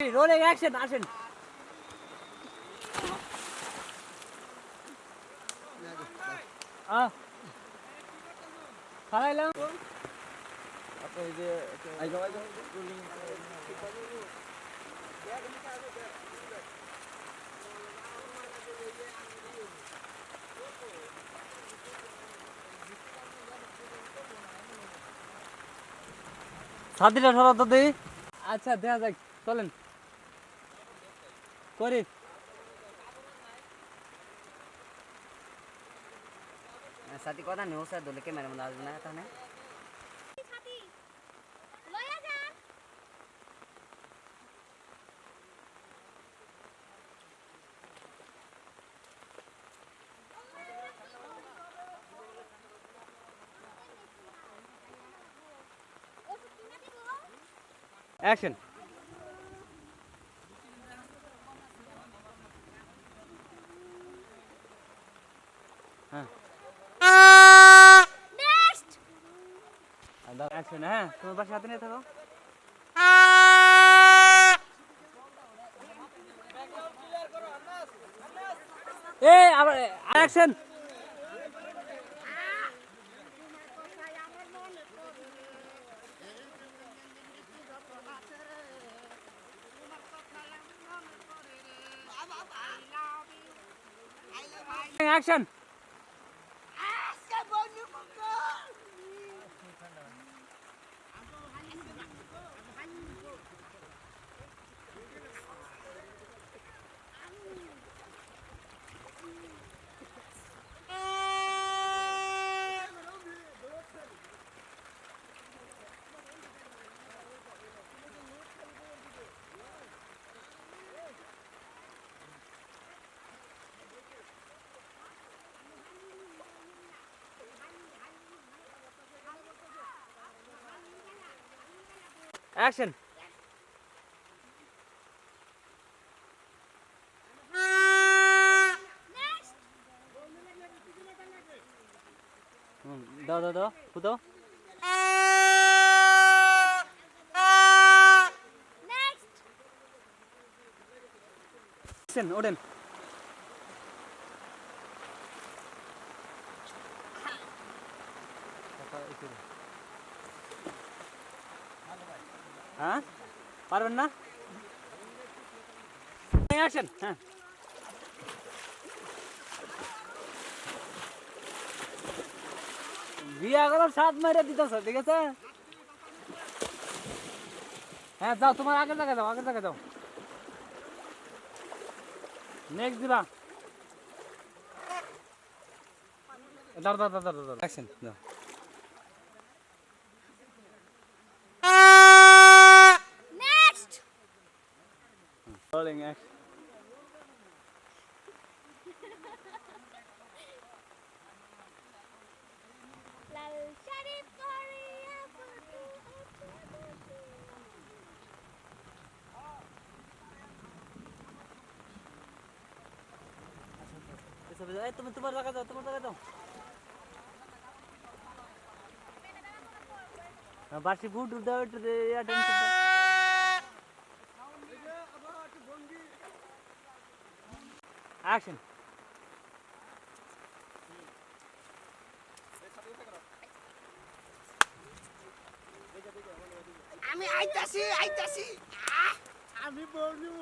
Rolling action আসেন আহ খালাইলাম ছাতিটা সরাতো দিই আচ্ছা দেখা যাক। চলেন। করি সাথী কথা নেই স্যার দোলে ক্যামেরা মধ্যে আসবে না তাহলে লয়া যান ওষুধ কিনে দিব অ্যাকশন হ্যাঁ হ্যাঁ। তোমার পাশে হাতে নিয়ে থাকো। এ আবার অ্যাকশন অ্যাকশন অ্যাকশন দাও দাও দাও নেক্সট অ্যাকশন ওঠেন। হ্যাঁ? পারবেন না? অ্যাকশন হ্যাঁ। বিয়া করার সাত মেরে দিতেছ ঠিক আছে হ্যাঁ যাও, তোমার আগে জায়গায় যাও আগে জায়গায় যাও। নেক্সট দিবা। দাঁড় দাঁড় দাঁড় দাঁড় দাঁড় রোলিং অ্যাকশন লাল শাড়ি পরিয়া ফটো এই তুমি তোমার জায়গায় যাও তোমার জায়গায় যাও হ্যাঁ, বাসি অ্যাকশন আমি আইতাছি আইতাছি! আমি বলু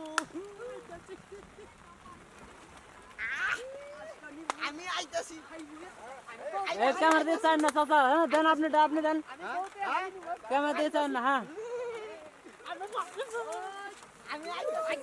আমি আইতাছি। এই ক্যামেরা দিয়ে চান না চাচা হ্যাঁ দেন আপনি আপনি দেন। ক্যামেরা দিয়ে চান না হ্যাঁ। আমি আইতাছি।